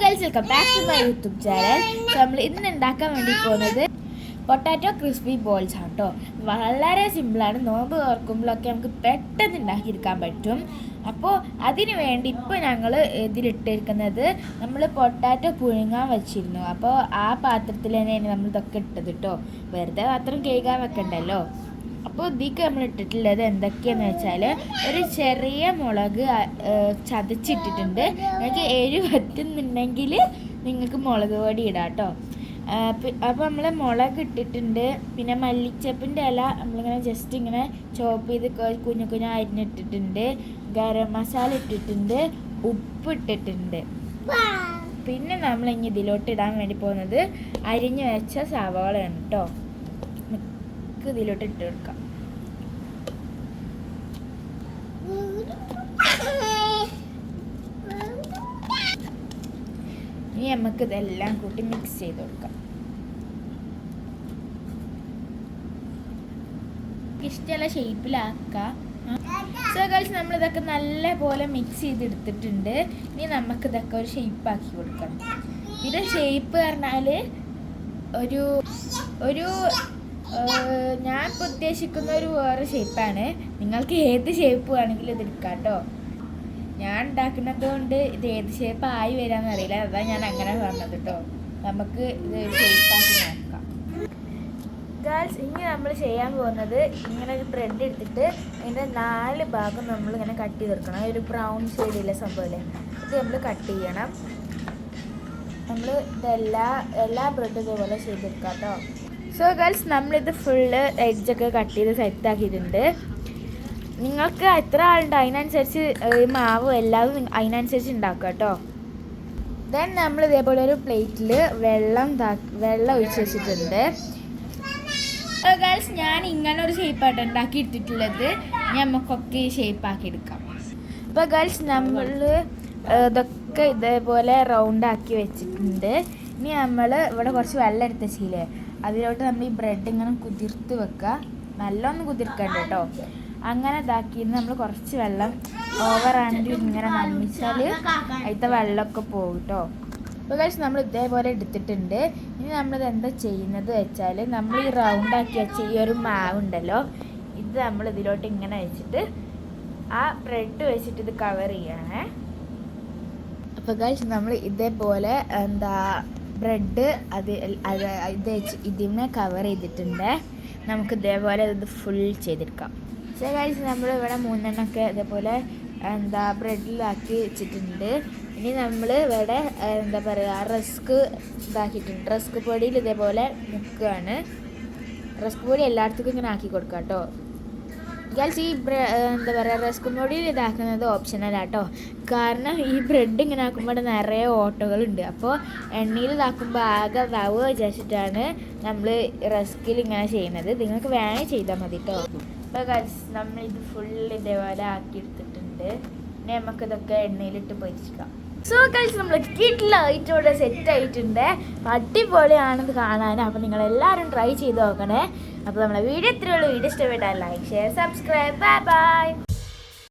Guys welcome back to my YouTube channel നമ്മൾ ഇന്ന് ഉണ്ടാക്കാൻ വേണ്ടി പോകുന്നത് പൊട്ടാറ്റോ ക്രിസ്പി ബോൾസ് ആണ് കേട്ടോ വളരെ സിമ്പിളാണ് നോമ്പ് ഓർക്കുമ്പോഴൊക്കെ നമുക്ക് പെട്ടെന്ന് ഉണ്ടാക്കിയെടുക്കാൻ പറ്റും. അപ്പോൾ അതിന് വേണ്ടി ഇപ്പോൾ ഞങ്ങൾ ഇതിലിട്ടിരിക്കുന്നത് നമ്മൾ പൊട്ടാറ്റോ പുഴുങ്ങാൻ വെച്ചിരുന്നു. അപ്പോൾ ആ പാത്രത്തിൽ തന്നെയാണ് നമ്മൾ ഇതൊക്കെ ഇട്ടത് കേട്ടോ വെറുതെ പാത്രം കേൾക്കാൻ വെക്കണ്ടല്ലോ. അപ്പോൾ ഇതിക്ക് നമ്മൾ ഇട്ടിട്ടുള്ളത് എന്തൊക്കെയാന്ന് വെച്ചാൽ ഒരു ചെറിയ മുളക് ചതച്ചിട്ടിട്ടുണ്ട്. നിങ്ങൾക്ക് എരിവ് പറ്റുന്നുണ്ടെങ്കിൽ നിങ്ങൾക്ക് മുളക് പൊടി ഇടാം കേട്ടോ. അപ്പോൾ നമ്മൾ മുളക് ഇട്ടിട്ടുണ്ട്. പിന്നെ മല്ലിച്ചപ്പിന്റെ ഇല നമ്മളിങ്ങനെ ജസ്റ്റ് ഇങ്ങനെ ചോപ്പ് ചെയ്ത് കുഞ്ഞു കുഞ്ഞു അരിഞ്ഞിട്ടിട്ടുണ്ട്. ഗരം മസാല ഇട്ടിട്ടുണ്ട്. ഉപ്പ് ഇട്ടിട്ടുണ്ട്. പിന്നെ നമ്മൾ ഇനി ഇതിലോട്ട് ഇടാൻ വേണ്ടി പോകുന്നത് അരിഞ്ഞു വെച്ച സവാളയാണ് കേട്ടോ. നമുക്ക് ഇതിലോട്ട് ഇട്ട് കൊടുക്കാം. ഇനി നമുക്ക് ഇതെല്ലാം കൂട്ടി മിക്സ് ചെയ്ത് കൊടുക്കാം. ഇഷ്ടമുള്ള ഷേപ്പിലാക്കാം സോ ഗേൾസ് നമ്മൾ ഇതൊക്കെ നല്ല പോലെ മിക്സ് ചെയ്തെടുത്തിട്ടുണ്ട് ഇനി നമുക്ക് ഇതൊക്കെ ഒരു ഷേപ്പ് ആക്കി കൊടുക്കണം ഇത് ഷേപ്പ് പറഞ്ഞാൽ ഒരു ഒരു ഞാൻ ഇപ്പോൾ ഉദ്ദേശിക്കുന്ന ഒരു വേറെ ഷേപ്പാണ് നിങ്ങൾക്ക് ഏത് ഷേപ്പ് വേണമെങ്കിലും ഇത് എടുക്കാം കേട്ടോ ഞാൻ ഉണ്ടാക്കുന്നത് കൊണ്ട് ഇത് ഏത് ഷേപ്പ് ആയി വരാന്ന് അറിയില്ല. അതാ ഞാൻ അങ്ങനെ പറഞ്ഞത് കേട്ടോ നമുക്ക് ഇത് ഷേപ്പാക്കി നോക്കാം. ഗേൾസ് ഇനി നമ്മൾ ചെയ്യാൻ പോകുന്നത് ഇങ്ങനെ ഒരു ബ്രെഡ് എടുത്തിട്ട് അതിന്റെ നാല് ഭാഗം നമ്മൾ ഇങ്ങനെ കട്ട് ചെയ്തെടുക്കണം ഒരു ബ്രൗൺ ഷെയ്ഡിലെ സംഭവമില്ലേ ഇത് നമ്മൾ കട്ട് ചെയ്യണം. നമ്മൾ ഇതെല്ലാ എല്ലാ ബ്രെഡും ഇതേപോലെ ചെയ്തെടുക്കാം കേട്ടോ സോ ഗേൾസ് നമ്മളിത് ഫുള്ള് എഡ്ജൊക്കെ കട്ട് ചെയ്ത് സെറ്റാക്കിയിട്ടുണ്ട് നിങ്ങൾക്ക് എത്ര ആളുണ്ട്? അതിനനുസരിച്ച് മാവ് നിങ്ങ- അതിനനുസരിച്ച് ഉണ്ടാക്കുക കേട്ടോ. ദെൻ നമ്മൾ ഇതേപോലെ ഒരു പ്ലേറ്റിൽ വെള്ളം വെള്ളം ഒഴിച്ച് വെച്ചിട്ടുണ്ട്. ഗേൾസ് ഞാൻ ഇങ്ങനെ ഒരു ഷേപ്പായിട്ട് ഉണ്ടാക്കി എടുത്തിട്ടുള്ളത്. നമുക്കൊക്കെ ഈ ഷേപ്പ് ആക്കി എടുക്കാം. അപ്പോൾ ഗേൾസ് നമ്മൾ ഇതൊക്കെ ഇതേപോലെ റൗണ്ട് ആക്കി വെച്ചിട്ടുണ്ട്. ഇനി നമ്മൾ ഇവിടെ കുറച്ച് വെള്ളം എടുത്ത് വെച്ചില്ലേ? അതിലോട്ട് നമ്മൾ ഈ ബ്രെഡ് ഇങ്ങനെ കുതിർത്ത് വെക്കുക. നല്ലൊന്ന് കുതിർക്കണ്ട കേട്ടോ. അങ്ങനെ ഇതാക്കിയിട്ട് നമ്മൾ കുറച്ച് വെള്ളം ഓവർ ആണെങ്കിൽ ഇങ്ങനെ നമിച്ചാൽ അതിലത്തെ വെള്ളമൊക്കെ പോകും കേട്ടോ. അപ്പോൾ കഴിച്ച് നമ്മൾ ഇതേപോലെ എടുത്തിട്ടുണ്ട്. ഇനി നമ്മളിത് എന്താ ചെയ്യുന്നത് വെച്ചാൽ നമ്മൾ ഈ റൗണ്ട് ആക്കി വെച്ച ഈ ഒരു മാവ് ഉണ്ടല്ലോ ഇത് നമ്മൾ ഇതിലോട്ട് ഇങ്ങനെ വെച്ചിട്ട് ആ ബ്രെഡ് വെച്ചിട്ട് ഇത് കവർ ചെയ്യണേ. അപ്പോൾ കഴിച്ച് നമ്മൾ ഇതേപോലെ എന്താ ബ്രെഡ് അത് ഇത് ഇതിനെ കവർ ചെയ്തിട്ടുണ്ട്. നമുക്ക് ഇതേപോലെ ഇത് ഫുൾ ചെയ്തെടുക്കാം. ചില കാര്യം നമ്മൾ ഇവിടെ മൂന്നെണ്ണമൊക്കെ ഇതേപോലെ എന്താ ബ്രെഡിലാക്കി വെച്ചിട്ടുണ്ട്. ഇനി നമ്മൾ ഇവിടെ എന്താ പറയുക റസ്ക് ഇതാക്കിയിട്ടുണ്ട്. റസ്ക് പൊടിയിൽ ഇതേപോലെ മുക്കുകയാണ് റസ്ക് പൊടി എല്ലായിടത്തേക്കും ഇങ്ങനെ ആക്കി കൊടുക്കാം കേട്ടോ. ഗേൾസ് ഈ എന്താ പറയുക റെസ്ക് പൊടിയിൽ ഇതാക്കുന്നത് ഓപ്ഷനലാട്ടോ കാരണം ഈ ബ്രെഡ് ഇങ്ങനെ ആക്കുമ്പോൾ നിറയെ ഓട്ടകളുണ്ട് അപ്പോൾ എണ്ണയിൽ ഇതാക്കുമ്പോൾ ആകെ ഇതാവുക വിചാരിച്ചിട്ടാണ് നമ്മൾ റെസ്കിൽ ഇങ്ങനെ ചെയ്യുന്നത്. നിങ്ങൾക്ക് വേണമെങ്കിൽ ചെയ്താൽ മതി കേട്ടോ അപ്പോൾ ഗേൾസ് നമ്മളിത് ഫുൾ ഇതേപോലെ ആക്കി എടുത്തിട്ടുണ്ട്. ഇനി നമുക്കിതൊക്കെ എണ്ണയിലിട്ട് പൊരിച്ചിക്കാം സോ കഴിച്ച് നമ്മൾ കിട്ടിലായിട്ട് ഇവിടെ സെറ്റ് ആയിട്ടുണ്ട്. അടിപൊളിയാണെന്ന് കാണാൻ. അപ്പോൾ നിങ്ങൾ എല്ലാവരും ട്രൈ ചെയ്ത് നോക്കണേ. അപ്പോൾ നമ്മളെ വീഡിയോ ഇത്രയുള്ളൂ വീഡിയോ ഇഷ്ടപ്പെട്ടാൽ like share subscribe bye bye